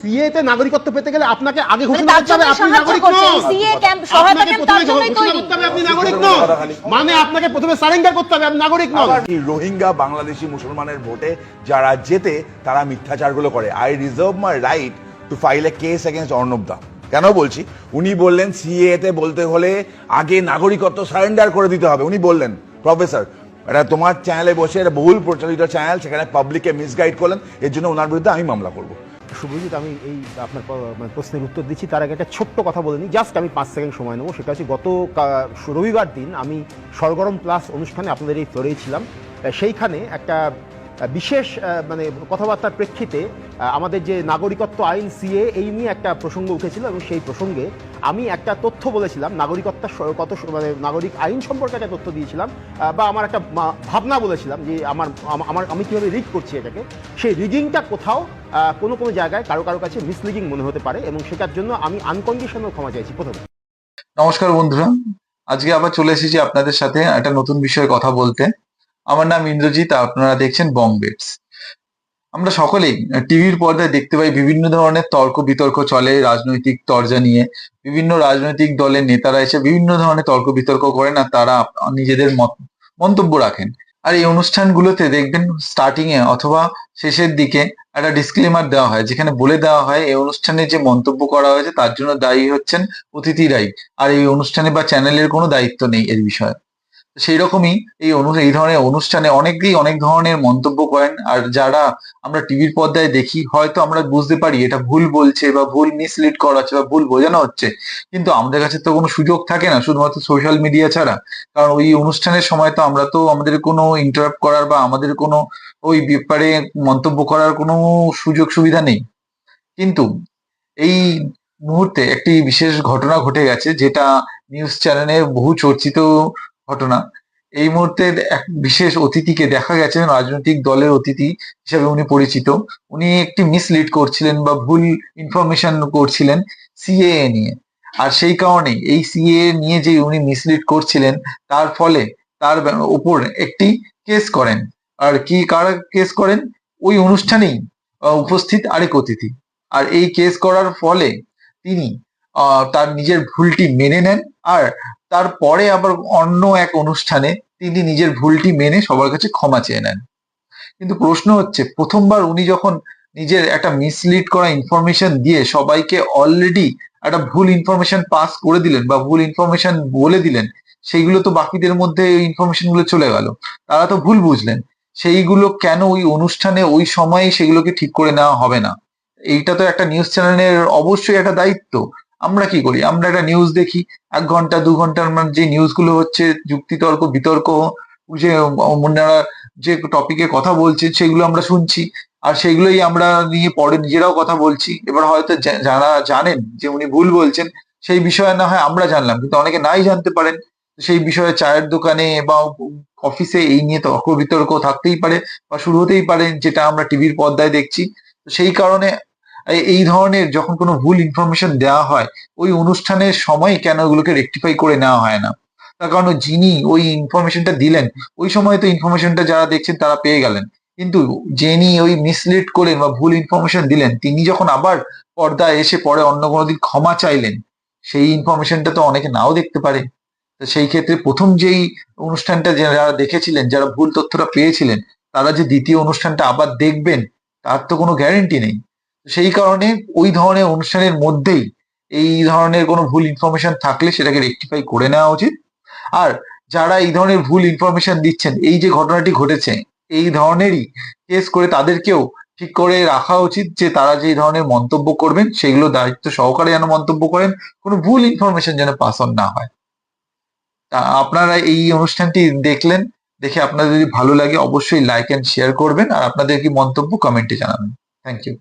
CA তে নাগরিকত্ব পেতে গেলে আপনাকে আগে মানে ঘোষণা করতে হবে আপনি নাগরিক নন। সিএ ক্যাম্প সহায়তা ক্যাম্প তার জন্যই তৈরি। করতে হবে আপনি নাগরিক নন। মানে আপনাকে প্রথমে সারেন্ডার করতে হবে আপনি নাগরিক নন। রোহিঙ্গা বাংলাদেশি মুসলমানের ভোটে যারা জেতে তারা মিথ্যাচারগুলো করে। I reserve my right to file a case against Arnab দা কেন বলছি? উনি বললেন সিএ তে বলতে হলে আগে নাগরিকত্ব সারেন্ডার করে দিতে হবে। উনি বললেন প্রফেসর এটা তোমার চ্যানেলে বসে এটা বহুল প্রচলিত চ্যানেল সেখানে পাবলিককে মিসগাইড করলেন এর জন্য ওনার বিরুদ্ধে আমি মামলা করব। শুভজিৎ, আমি এই আপনার মানে প্রশ্নের উত্তর দিচ্ছি। তার আগে একটা ছোট্ট কথা বলে নিই। জাস্ট আমি পাঁচ সেকেন্ড সময় নেব। সেটা হচ্ছে গত রবিবার দিন আমি সরগরম প্লাস অনুষ্ঠানে আপনাদের এই ফ্লোরেই ছিলাম। সেইখানে একটা বিশেষ মানে কথাবার্তার প্রেক্ষিতে আমাদের যে নাগরিকত্ব আইন সিএ, এই নিয়ে একটা প্রসঙ্গ উঠেছিল এবং সেই প্রসঙ্গে আমি একটা তথ্য বলেছিলাম, নাগরিকত্ব কত মানে নাগরিক আইন সম্পর্কে একটা তথ্য দিয়েছিলাম বা আমার একটা ভাবনা বলেছিলাম যে আমার আমার, আমি কীভাবে রিড করছি এটাকে। সেই রিডিংটা কোথাও কোনো কোনো জায়গায় কারও কারও কাছে মিসলিডিং মনে হতে পারে এবং সেটার জন্য আমি আনকন্ডিশনাল ক্ষমা চাইছি প্রথমে। নমস্কার বন্ধুরা। আজকে আবার চলে এসেছি আপনাদের সাথে একটা নতুন বিষয়ে কথা বলতে। আমার নাম ইন্দ্রজিৎ, আপনারা দেখছেন বং বেটস আমরা সকলেই টিভির পর্দায় দেখতে পাই বিভিন্ন ধরনের তর্ক বিতর্ক চলে, রাজনৈতিক তর্জা নিয়ে। বিভিন্ন রাজনৈতিক দলের নেতারা এসে বিভিন্ন ধরনের তর্ক বিতর্ক করেন আর তারা নিজেদের মন্তব্য রাখেন। আর এই অনুষ্ঠানগুলোতে দেখবেন স্টার্টিং এ অথবা শেষের দিকে একটা ডিসক্লেমার দেওয়া হয়, যেখানে বলে দেওয়া হয় এই অনুষ্ঠানে যে মন্তব্য করা হয়েছে তার জন্য দায়ী হচ্ছেন অতিথিরাই। আর এই অনুষ্ঠানে বা চ্যানেলের কোনো দায়িত্ব নেই এর বিষয়ে। সেই রকমই এই এই ধরনের অনুষ্ঠানে অনেকেই অনেক ধরনের মন্তব্য করেন। আর যারা আমরা টিভির পর্দায় দেখি, হয়তো আমরা বুঝতে পারি এটা ভুল বলছে বা ভুল মিসলিড করা হচ্ছে বা ভুল বোঝানো হচ্ছে। কিন্তু আমাদের কাছে তো কোনো সুযোগ থাকে না, শুধুমাত্র সোশ্যাল মিডিয়া ছাড়া। কারণ ওই অনুষ্ঠানের সময় তো আমরা তো আমাদের কোনো ইন্টারাপ্ট করার বা আমাদের কোনো ওই ব্যাপারে মন্তব্য করার কোনো সুযোগ সুবিধা নেই। কিন্তু এই মুহূর্তে একটি বিশেষ ঘটনা ঘটে গেছে, যেটা নিউজ চ্যানেলে বহু চর্চিত ঘটনা। এই মুহূর্তে এক বিশেষ অতিথিকে দেখা গেছে রাজনৈতিক দলের অতিথি হিসেবে উনি পরিচিত। উনি একটি মিসলিড করছিলেন বা ভুল ইনফরমেশন করছিলেন সিএএ নিয়ে। আর সেই কারণে এই সিএ নিয়ে যে উনি মিসলিড করছিলেন, তার ফলে তার উপর একটি কেস করেন। আর কি কারা কেস করেন? ওই অনুষ্ঠানেই উপস্থিত আরেক অতিথি। আর এই কেস করার ফলে তিনি তার নিজের ভুলটি মেনে নেন আর তারপরে আবার অন্য এক অনুষ্ঠানে তিনি নিজের ভুলটি মেনে সবার কাছে ক্ষমা চেয়ে নেন। কিন্তু প্রশ্ন হচ্ছে, প্রথমবার উনি যখন নিজের একটা মিসলিড করা ইনফরমেশন দিয়ে সবাইকে অলরেডি একটা ভুল ইনফরমেশন পাস করে দিলেন বা ভুল ইনফরমেশন বলে দিলেন, সেইগুলো তো বাকিদের মধ্যে ওই ইনফরমেশনগুলো চলে গেল। তারা তো ভুল বুঝলেন। সেইগুলো কেন ওই অনুষ্ঠানে, ওই সময়ে সেগুলোকে ঠিক করে নেওয়া হবে না? এইটা তো একটা নিউজ চ্যানেলের অবশ্যই একটা দায়িত্ব। আমরা কি করি? আমরা একটা নিউজ দেখি, এক ঘণ্টা, দু ঘণ্টার মানে যে নিউজগুলো হচ্ছে, যুক্তিতর্ক, বিতর্ক যে অন্যরা যে টপিকে কথা বলছে, সেগুলো আমরা শুনছি। আর সেগুলোই আমরা নিয়ে পরে নিজেরাও কথা বলছি। এবার হয়তো যারা জানেন যে উনি ভুল বলছেন, সেই বিষয়ে না হয় আমরা জানলাম। কিন্তু অনেকে নাই জানতে পারেন, সেই বিষয়ে চায়ের দোকানে বা অফিসে এই নিয়ে তর্ক বিতর্ক থাকতেই পারে বা শুরু হতেই পারে, যেটা আমরা টিভির পর্দায় দেখছি। সেই কারণে এই- ধরনের যখন কোনো ভুল ইনফরমেশন দেওয়া হয়, ওই অনুষ্ঠানের সময় কেন ওগুলোকে রেকটিফাই করে নেওয়া হয় না? তার কারণ যিনি ওই ইনফরমেশনটা দিলেন, ওই সময় তো ইনফরমেশনটা যারা দেখছেন তারা পেয়ে গেলেন। কিন্তু যিনি ওই মিসলিড করলেন বা ভুল ইনফরমেশন দিলেন, তিনি যখন আবার পর্দায় এসে পরে অন্য কোনো দিন ক্ষমা চাইলেন, সেই ইনফরমেশনটা তো অনেকে নাও দেখতে পারে। সেই ক্ষেত্রে প্রথম যেই অনুষ্ঠানটা যারা দেখেছিলেন, যারা ভুল তথ্যটা পেয়েছিলেন, তারা যে দ্বিতীয় অনুষ্ঠানটা আবার দেখবেন, তার তো কোনো গ্যারেন্টি নেই। সেই কারণে ওই ধরনের অনুষ্ঠানের মধ্যেই এই ধরনের কোনো ভুল ইনফরমেশন থাকলে সেটাকে রেকটিফাই করে নেওয়া উচিত। আর যারা এই ধরনের ভুল ইনফরমেশন দিচ্ছেন, এই যে ঘটনাটি ঘটেছে, এই ধরনেরই কেস করে তাদেরকেও ঠিক করে রাখা উচিত যে তারা যে ধরনের মন্তব্য করবেন, সেগুলো দায়িত্ব সহকারে যেন মন্তব্য করেন, কোনো ভুল ইনফরমেশন যেন পাস অন না হয়। আপনারা এই অনুষ্ঠানটি দেখলেন, দেখে আপনাদের যদি ভালো লাগে অবশ্যই লাইক অ্যান্ড শেয়ার করবেন, আর আপনাদের কি মন্তব্য কমেন্টে জানাবেন। Thank you